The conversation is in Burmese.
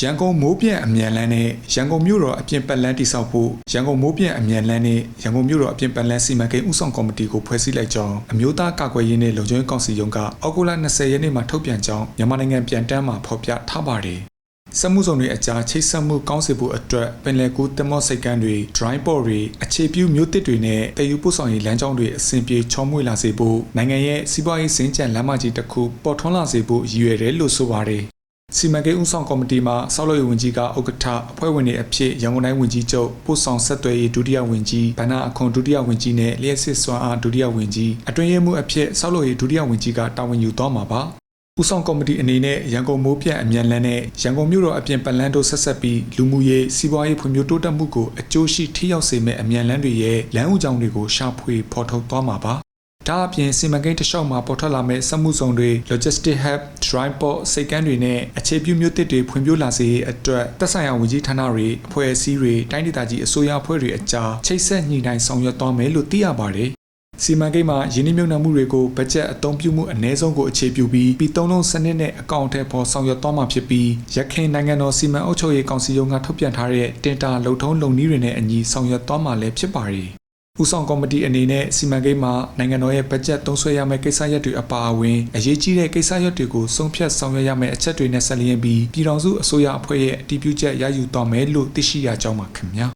ရန်ကုန်မိုးပြန့်အမြန်လန်းနဲ့ရန်ကုန်မြို့တော်အပြင်ပတ်လန်းတိစောက်ဖို့ရန်ကုန်မိုးပြန့်အမြန်လန်းနဲ့ရန်ကုန်မြို့တော်အပြင်ပတ်လန်းစီမံကိန်းဥဆောင်ကော်မတီကိုဖွဲ့စည်းလိုက်ကြောင်းအမျိုးသားကာကွယ်ရေးနဲ့လုံခြုံရေးကောင်စီရုံးကအောက်တိုဘာ20ရက်နေ့မှာထုတ်ပြန်ကြောင်းမြန်မာနိုင်ငံပြန်တမ်းမှာဖော်ပြထားပါတယ်စက်မှုဆောင်တွေအကြားချိတ်ဆက်မှုကောင်းစေဖို့အတွက်ပင်လယ်ကူးတင်မော့စိတ်ကမ်းတွေ dry port တွေအခြေပြုမြို့တစ်တွေနဲ့တည်ယူပို့ဆောင်ရေးလမ်းကြောင်းတွေအဆင်ပြေချောမွေ့လာစေဖို့နိုင်ငံရဲ့စီးပွားရေးစင်ကြံလမ်းမကြီးတစ်ခုပေါ်ထွန်းလာစေဖို့ရည်ရွယ်တယ်လို့ဆိုပါတယ် စီမံကိန်းဦးဆောင်ကော်မတီမှာဆောက်လုပ်ရေးဝန်ကြီးကဥက္ကဋ္ဌအဖွဲ့ဝင်တွေအဖြစ်ရန်ကုန်တိုင်းဝန်ကြီးချုပ်ပို့ဆောင်ဆက်သွယ်ရေးဒုတိယဝန်ကြီးဗဏ္ဍာအခွန်ဒုတိယဝန်ကြီးနဲ့လျှက်စစ်စွမ်းအားဒုတိယဝန်ကြီးအတွင်းရေးမှူးအဖြစ်ဆောက်လုပ်ရေးဒုတိယဝန်ကြီးကတာဝန်ယူသွားမှာပါဦးဆောင်ကော်မတီအနေနဲ့ရန်ကုန်မိုးပြန့်အမြန်လန်းနဲ့ရန်ကုန်မြို့တော်အပြင်ပတ်လန်းတို့ဆက်ဆက်ပြီးလူမှုရေးစီးပွားရေးဖွံ့ဖြိုးတိုးတက်မှုကိုအကျိုးရှိထိရောက်စေမယ့်အမြန်လန်းတွေရဲ့လမ်းဥကြောင်းတွေကိုရှာဖွေဖော်ထုတ်သွားမှာပါဒါအပြင်စီမံကိန်းတစ်လျှောက်မှာပေါ်ထွက်လာမဲ့စက်မှုဆောင်တွေ logistic hub dry port စိတ်ကမ်းတွေနဲ့အခြေပြုမြို့တစ်တွေဖွံ့ဖြိုးလာစေရေးအတွက်သက်ဆိုင်ရာဝန်ကြီးဌာနတွေအဖွဲ့အစည်းတွေတိုင်းဒေသကြီးအစိုးရအဖွဲ့တွေအကြားချိတ်ဆက်ညှိနှိုင်းဆောင်ရွက်သွားမယ်လို့သိရပါတယ်စီမံကိန်းမှာယင်းနှမြုံနှံမှုတွေကိုဘတ်ဂျက်အသုံးပြုမှုအ ਨੇ ဆုံးကိုအခြေပြုပြီးပြည်သုံးလုံးစနစ်နဲ့အကောင့်အထည်ဖော်ဆောင်ရွက်သွားမှာဖြစ်ပြီးရခိုင်နိုင်ငံတော်စီမံအုပ်ချုပ်ရေးကောင်စီရုံးကထုတ်ပြန်ထားတဲ့တင်တာလုံထုံးလုံနည်းတွေနဲ့အညီဆောင်ရွက်သွားမှာလည်းဖြစ်ပါတယ်။ ဦးဆောင်ကော်မတီအနေနဲ့စီမံကိန်းမှာနိုင်ငံတော်ရဲ့ဘတ်ဂျက်သုံးစွဲရမယ့်ကိစ္စရပ်တွေအပါအဝင်အရေးကြီးတဲ့ကိစ္စရပ်တွေကိုဆုံးဖြတ်ဆောင်ရွက်ရမယ့်အချက်တွေနဲ့ဆက်လျင်းပြီးပြည်ထောင်စုအစိုးရအဖွဲ့ရဲ့အတည်ပြုချက်ရယူသွားမယ်လို့သိရှိရကြောင်းပါခင်ဗျာ။